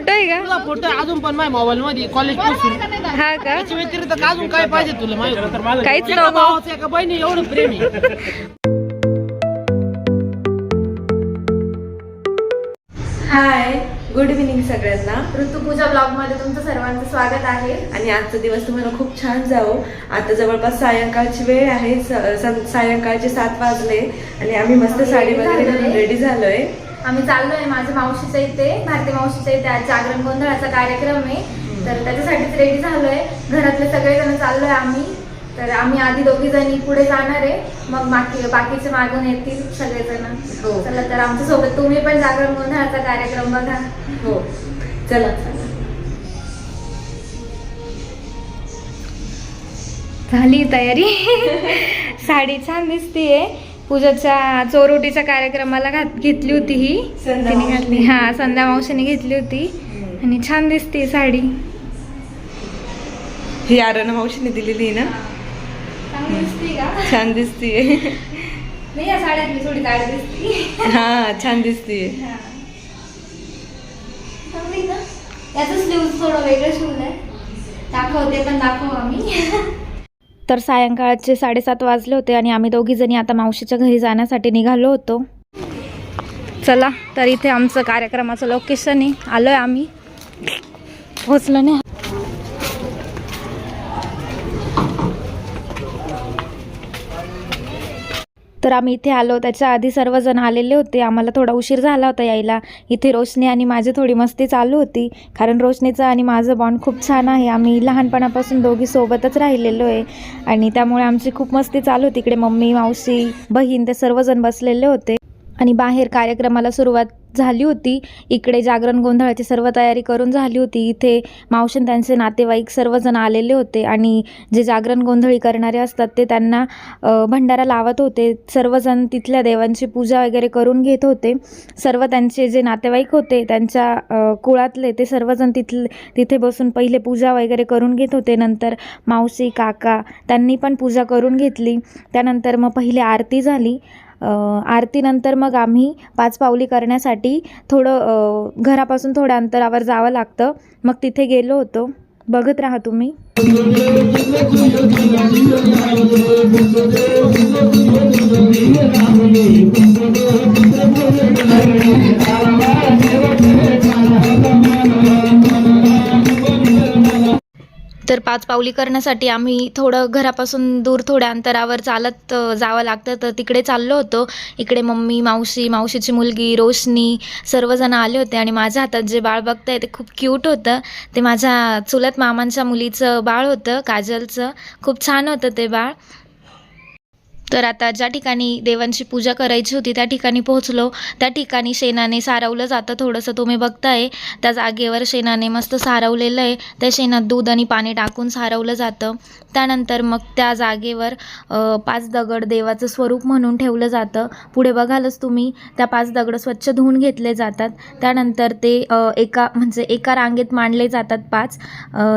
Photo आहे का? तुझा फोटो अजून पण माझ्या मोबाईल मध्ये कॉलेजपासून. हा का? त्याच्या व्यतिरिक्त अजून काय पाहिजे तुला माहिती काहीच एका नको भावाचं एका बहिणी एवढं प्रेम हाय गुड इव्हिनिंग सगळ्यांना. ऋतुपूजा ब्लॉगमध्ये तुमचं सर्वांचं स्वागत आहे. आणि आजचा दिवस तुम्हाला खूप छान जाऊ आता जवळपास सायंकाळची वेळ आहे. स- सं- सायंकाळचे सात वाजले. आणि आम्ही मस्त साडी वगैरे घालून रेडी झालोय. आम्ही चाललोय माझ्या मावशीच्या इथे भारती मावशीच्या इथे आज जागरण गोंधळाचा कार्यक्रम आहे. तर त्याच्यासाठीच रेडी झालोय. घरातले सगळेजण चाललोय आम्ही. तर आम्ही आधी दोघी जणी पुढे जाणार आहे. मग बाकी बाकीचे मागून येतील सगळेजण. हो. चला तर आमच्यासोबत तुम्ही पण जागरण गोंधळाचा कार्यक्रम बघा. हो. चला. झाली तयारी. साडी छान दिसतीये. पूजाच्या चोरोटीच्या कार्यक्रमाला घात घेतली होती ही. तिने घातली. हा संध्या मावशीने घेतली होती. आणि छान दिसते साडी. ही आरण मावशीने दिलेली ना? छान दिसतीये. हा छान दिसतीये. याचं स्लीव थोडं वेगळं शिवलंय. दाखवते पण दाखवू आम्ही. तर सायंकाळचे साडेसात वाजले होते आणि आम्ही दोघीजणी आता मावशीच्या घरी जाण्यासाठी निघालो होतो. चला तर इथे आमचं कार्यक्रमाचं लोकेशन आहे. आलोय आम्ही. पोचलो नाही तर आम्ही इथे आलो. त्याच्या आधी सर्वजण आलेले होते. आम्हाला थोडा उशीर झाला होता यायला. इथे रोशनी आणि माझी थोडी मस्ती चालू होती. कारण रोशनीचं आणि माझं बॉन्ड खूप छान आहे. आम्ही लहानपणापासून दोघी सोबतच राहिलेलो आहे. आणि त्यामुळे आमची खूप मस्ती चालू होती. इकडे मम्मी मावशी बहीण ते सर्वजण बसलेले होते. आणि बाहेर कार्यक्रमाला सुरुवात झाली होती. इकडे जागरण गोंधळाची सर्व तयारी करून झाली होती. इथे मावशन त्यांचे नातेवाईक सर्वजण आलेले होते आणि जे जागरण गोंधळी करणारे असतात ते त्यांना भंडारा लावत होते. सर्वजण तिथल्या देवांची पूजा वगैरे करून घेत होते. सर्व त्यांचे जे नातेवाईक होते त्यांच्या कुळातले ते सर्वजण तिथले तिथे बसून पहिले पूजा वगैरे करून घेत होते. नंतर मावशी काका त्यांनी पण पूजा करून घेतली. त्यानंतर मग पहिले आरती झाली. आरतीनंतर मग आम्ही पाच पावली करण्यासाठी थोडं घरापासून थोड्या अंतरावर जावं लागतं. मग तिथे गेलो होतो. बघत राहा तुम्ही. तर पाच पावली करण्यासाठी आम्ही थोडं घरापासून दूर थोड्या अंतरावर चालत जावं लागतं. तर तिकडे चाललो होतो. इकडे मम्मी मावशी मावशीची मुलगी रोशनी सर्वजण आले होते आणि माझ्या हातात जे बाळ बघताय ते खूप क्यूट होतं. ते माझ्या चुलत मामांच्या मुलीचं बाळ होतं काजलचं. खूप छान होतं ते बाळ. तर आता ज्या ठिकाणी देवांची पूजा करायची होती त्या ठिकाणी पोहोचलो. त्या ठिकाणी शेणाने सारवलं जातं थोडंसं तुम्ही बघताय. त्या जागेवर शेणाने मस्त सारवलेलं आहे. त्या शेणात दूध आणि पाणी टाकून सारवलं जातं. त्यानंतर मग त्या जागेवर पाच दगड देवाचं स्वरूप म्हणून ठेवलं जातं. पुढे बघालच तुम्ही त्या पाच दगड स्वच्छ धुवून घेतले जातात. त्यानंतर ते एका म्हणजे एका रांगेत मांडले जातात पाच.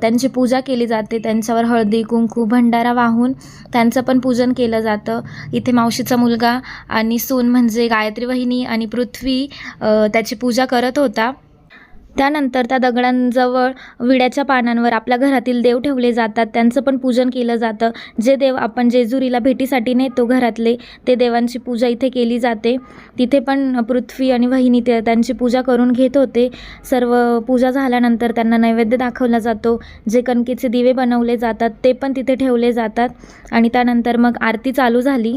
त्यांची पूजा केली जाते. त्यांच्यावर हळदी कुंकू भंडारा वाहून त्यांचं पण पूजन केलं जातं. इथे मावशीचा मुलगा आणि सून म्हणजे गायत्री वहिनी आणि पृथ्वी त्याची पूजा करत होता. त्यानंतर त्या दगडांजवळ विड्याच्या पानांवर आपल्या घरातील देव ठेवले जातात. त्यांचं पण पूजन केलं जातं. जे देव आपण जेजुरीला भेटीसाठी नेतो घरातले ते देवांची पूजा इथे केली जाते. तिथे पण पृथ्वी आणि वहिनी ते त्यांची पूजा करून घेत होते. सर्व पूजा झाल्यानंतर त्यांना नैवेद्य दाखवला जातो. जे कणकेचे दिवे बनवले जातात ते पण तिथे ठेवले जातात. आणि त्यानंतर मग आरती चालू झाली.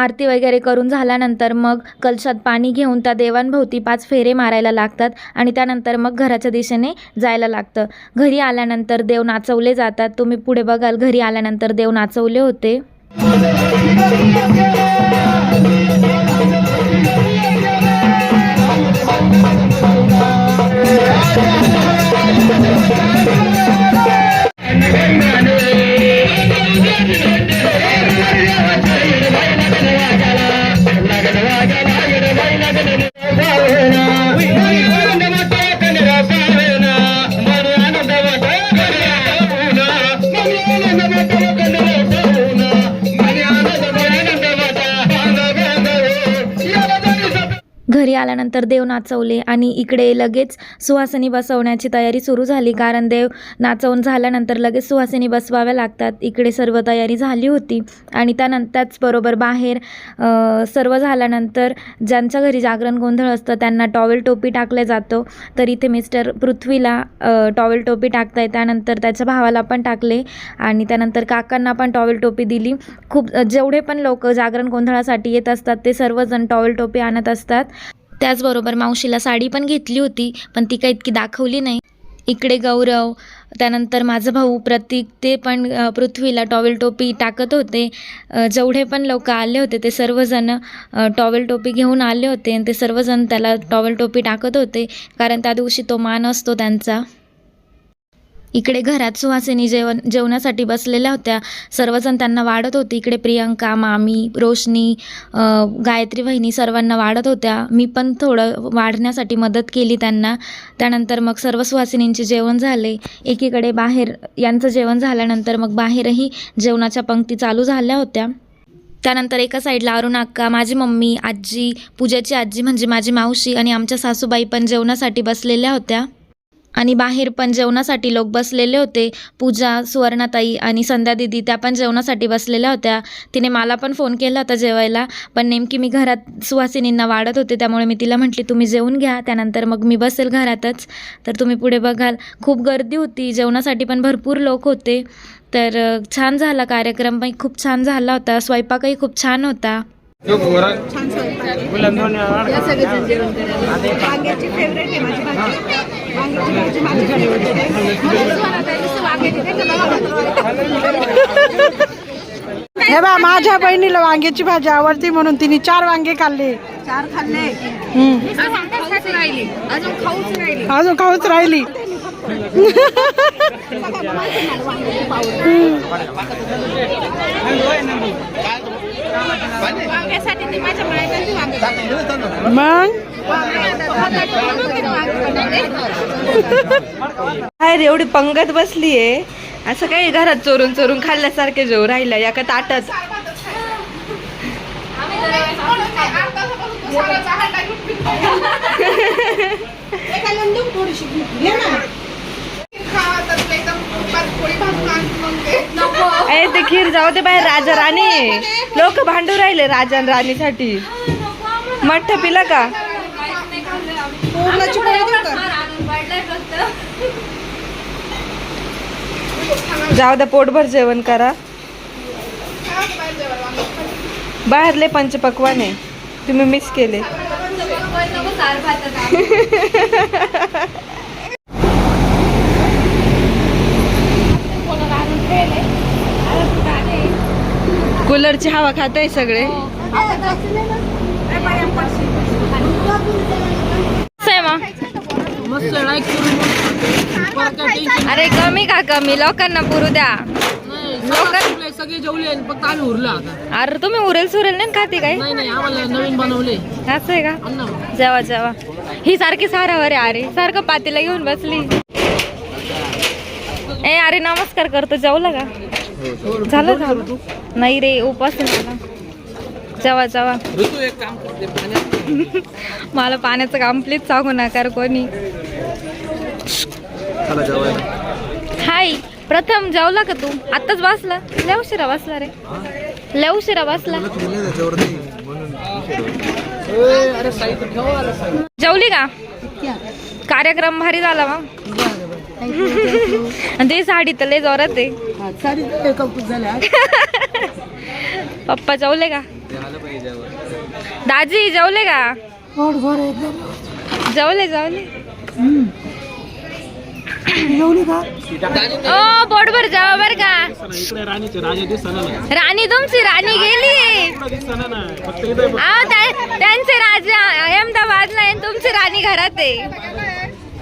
आरती वगैरे करून झाल्यानंतर मग कलशात पाणी घेऊन त्या देवांभोवती पाच फेरे मारायला लागतात आणि त्यानंतर मग घराच्या दिशेने जायला लागतं. घरी आल्यानंतर देव नाचवले जातात. तुम्ही पुढे बघाल घरी आल्यानंतर देव नाचवले होते. आल्यानंतर देव नाचवले आणि इकडे लगेच सुहासिनी बसवण्याची तयारी सुरू झाली. कारण देव नाचवून झाल्यानंतर लगेच सुहासिनी बसवाव्या लागतात. इकडे सर्व तयारी झाली होती आणि त्यानंतर त्याचबरोबर बाहेर सर्व झाल्यानंतर ज्यांच्या घरी जागरण गोंधळ असतं त्यांना टॉवेल टोपी टाकलं जातो. तर इथे मिस्टर पृथ्वीला टॉवेल टोपी टाकताय. त्यानंतर त्याच्या भावाला पण टाकले आणि त्यानंतर काकांना पण टॉवेल टोपी दिली. खूप जेवढे पण लोक जागरण गोंधळासाठी येत असतात ते सर्वजण टॉवेल टोपी आणत असतात. त्याचबरोबर मावशीला साडी पण घेतली होती पण ती काही इतकी दाखवली नाही. इकडे गौरव त्यानंतर माझा भाऊ प्रतीक ते पण पृथ्वीला टॉवेल टोपी टाकत होते. जेवढे पण लोक आले होते ते सर्वजण टॉवेल टोपी घेऊन आले होते आणि ते सर्वजण त्याला टॉवेल टोपी टाकत होते. कारण त्या दिवशी तो मान असतो त्यांचा. इकडे घरात सुहासिनी जेवण जेवणासाठी बसलेल्या होत्या. सर्वजण त्यांना वाढत होते. इकडे प्रियंका मामी रोशनी गायत्री वहिनी सर्वांना वाढत होत्या. मी पण थोडं वाढण्यासाठी मदत केली त्यांना. त्यानंतर मग सर्व सुहासिनींचे जेवण झाले. एकीकडे बाहेर यांचं जेवण झाल्यानंतर मग बाहेरही जेवणाच्या पंक्ती चालू झाल्या होत्या. त्यानंतर एका साईडला अरुण अक्का माझी मम्मी आजी पूजाची आजी म्हणजे माझी मावशी आणि आमच्या सासूबाई पण जेवणासाठी बसलेल्या होत्या. आणि बाहेर पण जेवणासाठी लोक बसलेले होते. पूजा सुवर्णाताई आणि संध्या दिदी त्या पण जेवणासाठी बसलेल्या होत्या. तिने मला पण फोन केला होता जेवायला. पण नेमकी मी घरात सुवासिनींना वाढत होते. त्यामुळे मी तिला म्हटली तुम्ही जेवून घ्या. त्यानंतर मग मी बसेल घरातच. तर तुम्ही पुढे बघाल. खूप गर्दी होती. जेवणासाठी पण भरपूर लोक होते. तर छान झाला कार्यक्रम. पण खूप छान झाला होता. स्वयंपाकही खूप छान होता. वांग्याची फेवरेट आहे माझी भाजी. वांग्याची भाजी माझी हे बा माझ्या बहिणीला वांग्याची भाजी आवडते म्हणून तिने चार वांगे खाल्ले. चार खाल्ले? अजून खाऊच राहिली. मग? काय रे एवढी पंगत बसली आहे असं काही घरात चोरून चोरून खाल्ल्यासारखे जेव राहिला एका ताटात ए ते खीर जाऊ दे बाहेर राजा राणी. लोक भांडू राहिले राजा आणि राणीसाठी. मठ पिला का? जाऊ द्या पोटभर जेवण करा. बाहेरले पंचपक्वान आहे तुम्ही मिस केले. कूलरची हवा खात आहे सगळे अरे कमी का कमी लोकांना पुरू द्या. सगळे जेवले, फक्त आम्ही उरलो अरे तुम्ही उरेल सुरेल नाही खाते काय? नाही नाही आम्हाला नवीन बनवले. असं आहे का? जेवा जेवा. ही सारखी सारावर आहे अरे सारखं पातीला घेऊन बसली. ए अरे नमस्कार करतो जेवलं का? झालं झालं. नाही रे उपास मला. जेवा जेवा. ऋतू एक काम करते पाण्यात मला पाण्याचं काम प्लीज सांगू नका रे कोणी. हाय प्रथम जेवला का तू? आत्ताच बसला? लय उशिरा बसला रे. लय उशिरा साहित्य. जेवली का? कार्यक्रम भारी झाला मग आणि ते साडी तर लय जोरात आहे. साडी पप्पा जेवले का? दाजी जेवले का? जेवले जेवले. ओ पोटभर जेवा बर का. राणी तुमची राणी गेली. त्यांचे राजा अहमदाबादला आहे आणि तुमची राणी घरात आहे.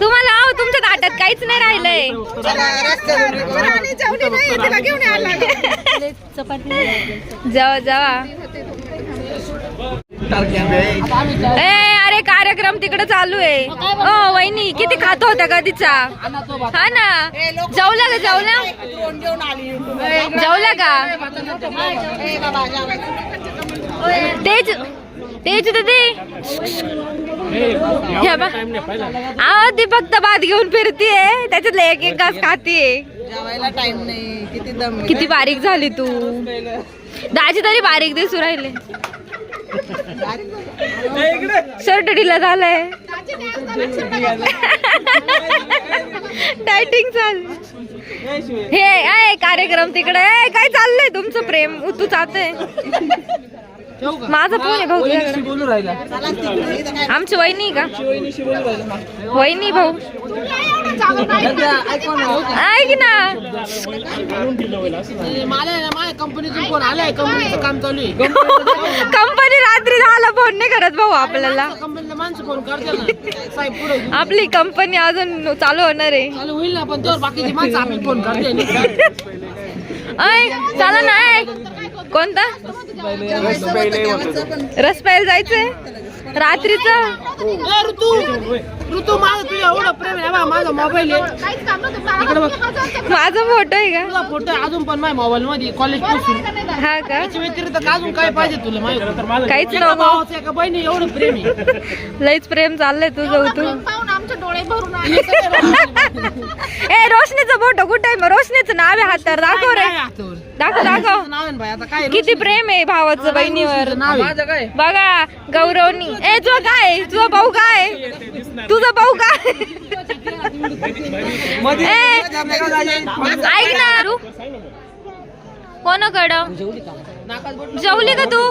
तुम्हाला आहो तुमच्या ताटात काहीच नाही राहिलंय. जावा जावा. ए अरे कार्यक्रम तिकडे चालू आहे. ओ वहिनी किती खात होत्या कधीचा हा ना. जेवला का जेवला? जेवला का? तेज तेज तर ते घ्या बा. आहो ती फक्त भात घेऊन फिरतीये. त्याच्यातलं एक एक घास खातीये. जेवायला टाइम नाही. किती दम किती बारीक झाली तू. दाजी तरी बारीक दिसू राहिले. शर्ट ढिला झालाय. डायटिंग चाल. हे आहे कार्यक्रम तिकडे. काय चाललंय तुमचं प्रेम? तू चाहते माझा फोन आहे भाऊ तुझ्याकडे. बोलू राहिला. आमची वहिनी का? वहिनी भाऊ. ऐक ना. मला आहे ना माझ्या कंपनीतून फोन आलाय कंपनीचं काम चालू आहे. कंपनी रात्री झाला फोन नाही करत भाऊ आपल्याला. कंपनीला माणसं फोन करते ना. साहेब पुढे आपली कंपनी अजून चालू होणार आहे. चालू होईल ना कोणता? रस प्यायला जायचंय? रात्रीच? ए, ऋतू! ऋतू माझं तुझ्या एवढं प्रेम आहे बा माझा मोबाईल आहे. इकडे बघ. माझा फोटो आहे का? फोटो अजून पण माझ्या मोबाईल मध्ये कॉलेजपासून. हा का? व्यतिरिक्त अजून काय पाहिजे तुला माहिती काहीच नको बहिणी एवढं प्रेम लईच प्रेम चाललंय तुझं तू ए रोशनीचा फोटो कुठे रोशनीचं नाव आहे हातावर दाखव रे? दाखव दाखव. किती प्रेम आहे भावाचं बहिणीवर. बघा गौरवनी. ए तुझं काय? तुझा भाऊ काय? तुझा भाऊ काय? ऐक ना. कोणाकडं? जेवली का तू?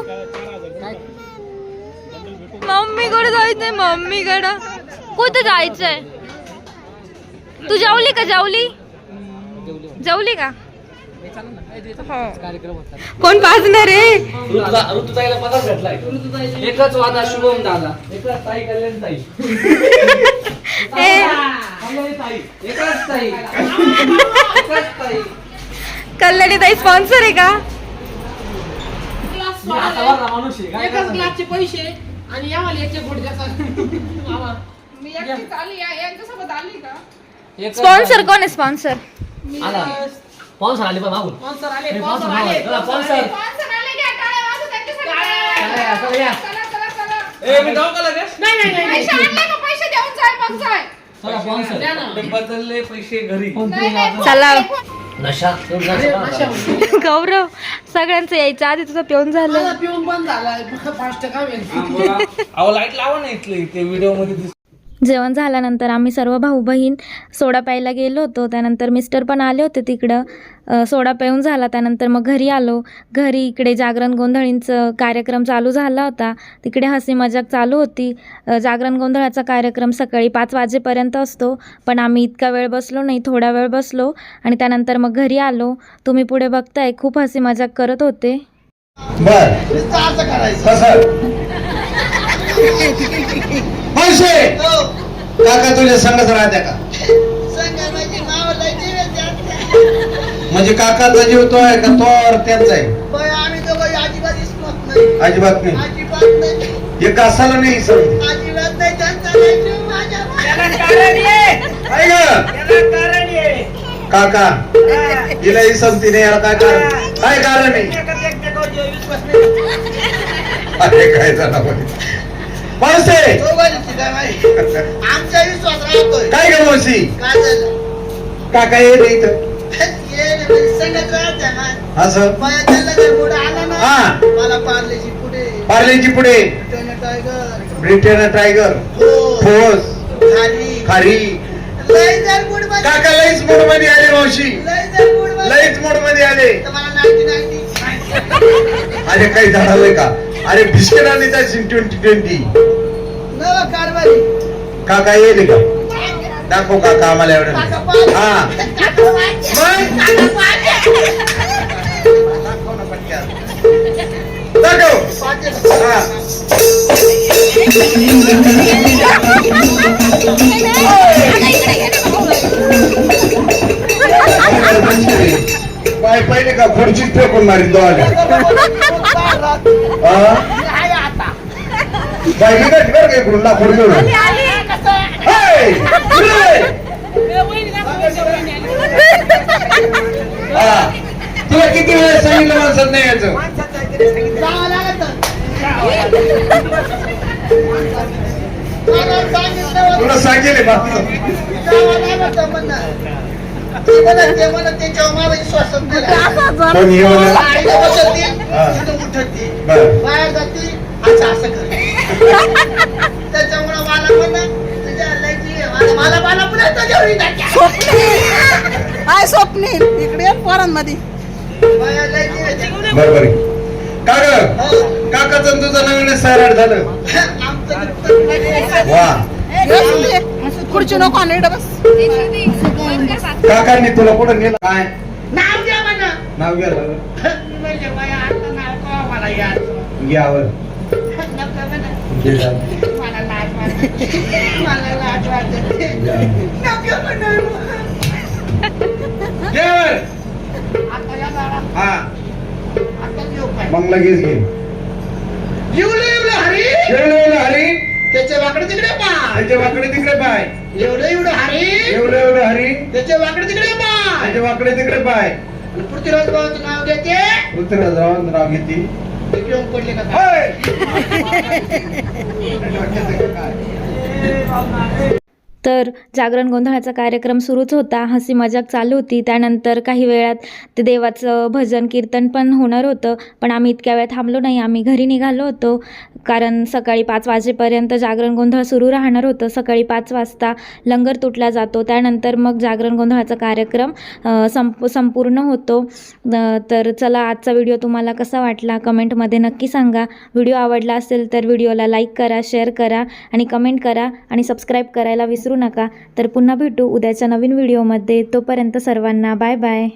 मम्मीकडे जायचंय मम्मीकडं. कुठं जायचंय? तू जेवली का जेवली? जेवली का? हो. कोण पाजणार रे? ऋतुताईला पगार भेटलाय. एकच वादा शुभम दादा. एकच ताई कल्याण ताई. ए, ताई. एकच ताई. एकच ताई. कल्याणी ताई स्पॉन्सर आहे का? मी आता बघा माणूस आहे. काय एकाच करणार? ग्लासचे पैसे आणि आम्हाला एकचे गोड एकच स्पॉन्सर कोण आहे? स्पॉन्सर आला. पाऊस आले पण मागून. स्पॉन्सर आले स्पॉन्सर पाऊस आले. आले. चला स्पॉन्सर चला. या, चला या ए मी जाऊ का लगेच नाही नाही नाही चला स्पॉन्सर बदलले पैसे घरी. चला. नशा नशा गौरव सगळ्यांचं यायचं आधी तुझं पिऊन झालं. पिऊन बंद झाला. फास्ट काम आहे अहो लाइट लावा ना इथले. ते व्हिडिओमध्ये जेवण झाल्यानंतर आम्ही सर्व भाऊ बहीण सोडा प्यायला गेलो होतो. त्यानंतर मिस्टर पण आले होते तिकडं. सोडा पिऊन झाला. त्यानंतर मग घरी आलो. घरी इकडे जागरण गोंधळींचं कार्यक्रम चालू झाला होता. तिकडे हसी मजाक चालू होती. जागरण गोंधळाचा कार्यक्रम सकाळी पाच वाजेपर्यंत असतो. पण आम्ही इतका वेळ बसलो नाही. थोडा वेळ बसलो आणि त्यानंतर मग घरी आलो. तुम्ही पुढे बघताय खूप हसी मजाक करत होते. बर. कसं? पैसे? काका तुझ्या संगच राहत्या का? म्हणजे काकाचा जीव तो आहे का तो त्यांचा आहे? अजिबात नाही. हे कासाला नाही? काका हिला ही समती नाही याला काय कारण काय कारण आहे? अरे काय झालं? पैसे दोघांची काय माहिती आमचा विश्वास राहतोय. काय मावशी? काय झालं? काका ये रे इथं. असं ना. हा. मला पार्लेची पुढे. पार्लेची पुढे. टायगर. Britannia tiger. खारी. लय जर मूडमध्ये काका लईच मोडमध्ये आले मावशी. लय जर मूडमध्ये लईच मोडमध्ये आले मला नाईन्टी नाईन्टी. अरे काही झाडालंय का? अरे बिस्किट आणि त्याची ट्वेंटी ट्वेंटी नवा कारभारी काका येईल का दाखव काका आम्हाला एवढं हा मग? दाखव हा पाय पहिले का? खुर्चीत फेकून मारी तो आले बाई निघत बरं का इकडून लाकूड घेऊन? हे! पुढे! हा. तुला किती वेळेस सांगितलं माणसात नाही यायचं? तुला सांगेल कोण ये म्हणा हा. बरं. त्याच्यामुळे मला पण तुझ्या लयची मला मला मला पण जेवढी टाक्या. स्वप्नील इकडे ये पोरांमध्ये. लयची काका काकाचं आणि तुझं नवीन सैराट झालं. आमचं. वा. खुर्ची नको आणि बस. काकांनी तुला कुठं नेलं? काय? नाव द्या म्हणा. नाव घ्यायला म्हणजे बाया, आता नाव कवा मला याद. घ्यावर नको म्हणा. मला लाज वाटते. मला लाज वाटते. नको म्हणा. घ्यावर आता या बाळा, हा. आता जेव काय. मग लगेच घे. हरी. हरी? त्याचे वाकडे तिकडे पाय. त्याचे वाकडे तिकडे पाय. एवढं एवढं हरी. एवढं एवढं हरी. त्याचे वाकडे तिकडे पाय. त्याचे वाकडे तिकडे पाय. पृथ्वीराज भावाचं नाव घेते. पृथ्वीराज राव घेती. ते घेऊन पडले का काय? तर जागरण गोंधळाचा कार्यक्रम सुरूच होता. हसी मजाक चालू होती. त्यानंतर काही वेळात ते देवाचं भजन कीर्तन पण होणार होतं. पण आम्ही इतक्या वेळ थांबलो नाही. आम्ही घरी निघालो होतो. कारण सकाळी पाच वाजेपर्यंत जागरण गोंधळ सुरू राहणार होतं. सकाळी पाच वाजता लंगर तुटला जातो. त्यानंतर मग जागरण गोंधळाचा कार्यक्रम संप संपूर्ण होतो. तर चला आजचा व्हिडिओ तुम्हाला कसा वाटला? कमेंटमध्ये नक्की सांगा. व्हिडिओ आवडला असेल तर व्हिडिओला लाईक करा शेअर करा आणि कमेंट करा आणि सबस्क्राईब करायला विसरू नका. तर पुन्हा भेटू उद्याच्या नवीन व्हिडिओमध्ये. तोपर्यंत सर्वांना बाय बाय.